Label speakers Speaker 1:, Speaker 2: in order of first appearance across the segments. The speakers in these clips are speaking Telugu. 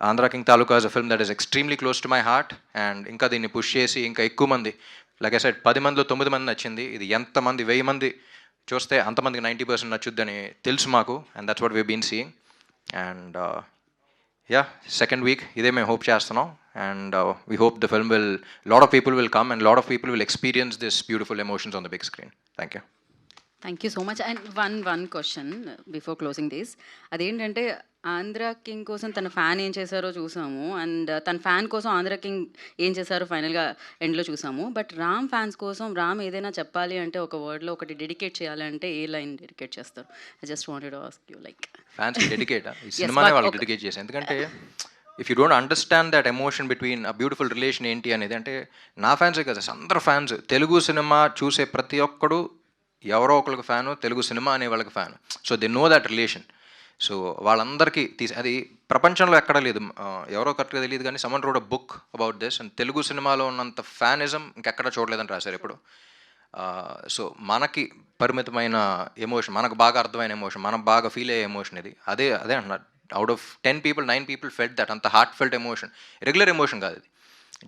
Speaker 1: Andhra king Taluka is a film that is extremely close to my heart and ఇంకా దీన్ని పుష్ చేసి ఇంకా ఎక్కువ మంది లైక్ ఐ సైడ్ పది మందిలో తొమ్మిది మంది నచ్చింది. ఇది ఎంతమంది వెయ్యి మంది? చూస్తే అంతమందికి నైంటీ పర్సెంట్ నచ్చుద్దని తెలుసు మాకు and that's what we been seeing and ya second week ఇదే మేము హోప్ చేస్తున్నాం. And we hope the film will lot of people will come and lot of people will experience this beautiful emotions on the big screen thank you
Speaker 2: thank you so much and one one question before closing this అదేంటంటే ఆంధ్ర కింగ్ కోసం తన ఫ్యాన్ ఏం చేశారో చూసాము. అండ్ తన ఫ్యాన్ కోసం ఆంధ్ర కింగ్ ఏం చేశారో ఫైనల్గా ఎండ్లో చూసాము. బట్ రామ్ ఫ్యాన్స్ కోసం రామ్ ఏదైనా చెప్పాలి అంటే ఒక వర్డ్లో ఒకటి డెడికేట్ చేయాలి అంటే ఏ లైన్ డెడికేట్ చేస్తారు? I just wanted ask you like
Speaker 1: fans dedicate? సినిమానే వాళ్ళకి
Speaker 2: ఒక-
Speaker 1: డెడికేట్ చేసి ఎందుకంటే if you don't understand that emotion between a beautiful relation ఏంటి అనేది అంటే నా ఫ్యాన్సే కదా అందరు ఫ్యాన్స్. తెలుగు సినిమా చూసే ప్రతి ఒక్కడు ఎవరో ఒకరికి ఫ్యాను తెలుగు సినిమా అనే వాళ్ళకి fan. So they know that relation so వాళ్ళందరికీ తీసి అది ప్రపంచంలో ఎక్కడా లేదు. ఎవరో కరెక్ట్గా తెలియదు కానీ someone wrote book about this and Telugu సినిమాలో ఉన్నంత ఫ్యానిజం ఇంకెక్కడ చూడలేదని రాశారు ఇప్పుడు సో మనకి పరిమితమైన ఎమోషన్ మనకు బాగా అర్థమైన ఎమోషన్ మనం బాగా ఫీల్ అయ్యే ఎమోషన్ ఇది. అదే అదే అంటున్నారు. Out of ten people nine people felt that అంత heart felt emotion regular emotion కాదు ఇది.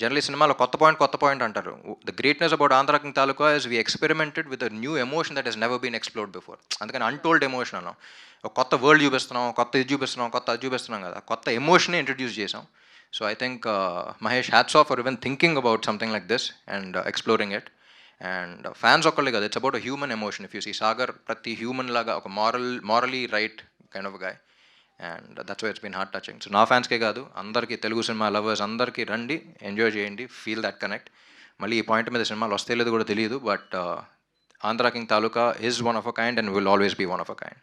Speaker 1: జనరలీ సినిమాలో కొత్త పాయింట్ కొత్త పాయింట్ అంటారు. The greatness about Andhra King Taluka is we experimented with new emotion that is never been explored before అందుకని అన్టోల్డ్ ఎమోషన్ అన్నాం. ఒక కొత్త వరల్డ్ చూపిస్తున్నాం కొత్త ఇది చూపిస్తున్నాం కొత్త అది చూపిస్తున్నాం కదా. కొత్త ఎమోషన్ని ఇంట్రడ్యూస్ చేసాం so I think Mahesh hats off are even thinking about something like this and exploring it and fans ఒక్కళ్ళే కదా it's about human emotion if you see Sagar ప్రతి హ్యూమన్ లాగా ఒక moral morally right kind of guy and that's why it's been heart touching so నా ఫ్యాన్స్కే కాదు అందరికీ తెలుగు సినిమా లవర్స్ అందరికీ రండి ఎంజాయ్ చేయండి ఫీల్ దట్ కనెక్ట్ మళ్ళీ ఈ పాయింట్ మీద సినిమాలు వస్తే లేదు కూడా తెలియదు but Andhra king Taluka is one of a kind and will always be one of a kind